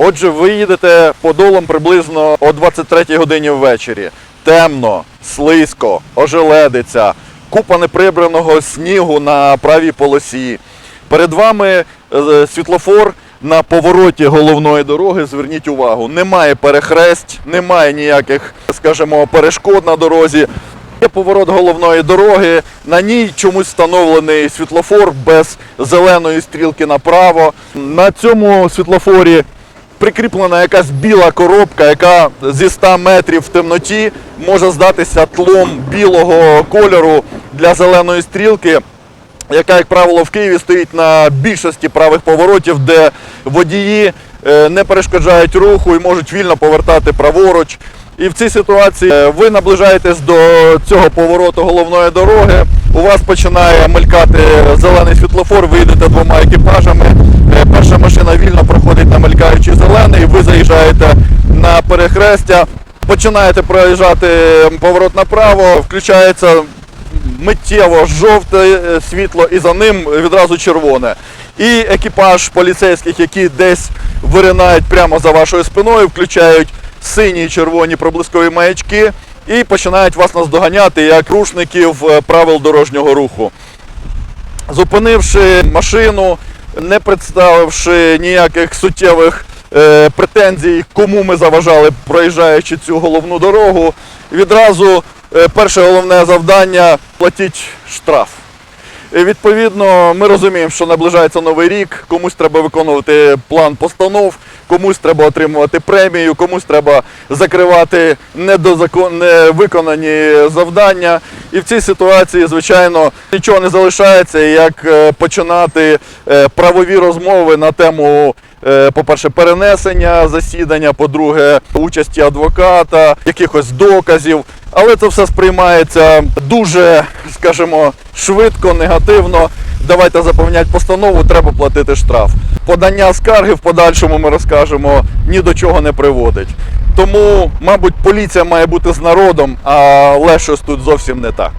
Отже, ви їдете подолом приблизно о 23 годині ввечері. Темно, слизько, ожеледиться, купа неприбраного снігу на правій полосі. Перед вами е, світлофор на повороті головної дороги. Зверніть увагу, немає перехресть, немає ніяких, скажімо, перешкод на дорозі. Є поворот головної дороги, на ній чомусь встановлений світлофор без зеленої стрілки направо. На цьому світлофорі прикріплена якась біла коробка, яка зі 100 метрів в темноті може здатися тлом білого кольору для зеленої стрілки яка, як правило, в Києві стоїть на більшості правих поворотів, де водії е, не перешкоджають руху і можуть вільно повертати праворуч. І в цій ситуації е, ви наближаєтесь до цього повороту головної дороги. У вас починає мелькати зелений світлофор, ви йдете двома екіпажами. Перша машина вільно проходить на мелькаючий зелений, ви заїжджаєте на перехрестя, починаєте проїжджати поворот направо, включається миттєво жовте е, світло і за ним відразу червоне. І екіпаж поліцейських, які десь виринають прямо за вашою спиною, включають сині і червоні проблискові маячки і починають вас наздоганяти як рушників е, правил дорожнього руху. Зупинивши машину, не представивши ніяких суттєвих е, претензій, кому ми заважали, проїжджаючи цю головну дорогу, відразу е, перше головне завдання платіть штраф. І, відповідно, ми розуміємо, що наближається новий рік, комусь треба виконувати план постанов, комусь треба отримувати премію, комусь треба закривати недозакон... невиконані завдання. І в цій ситуації, звичайно, нічого не залишається, як е, починати е, правові розмови на тему. е, По-перше, перенесення засідання, по-друге, участі адвоката, якихось доказів. Але це все сприймається дуже, скажімо, швидко, негативно. Давайте заповнять постанову, треба платити штраф. Подання скарги в подальшому ми розкажемо ні до чого не приводить. Тому, мабуть, поліція має бути з народом, але щось тут зовсім не так.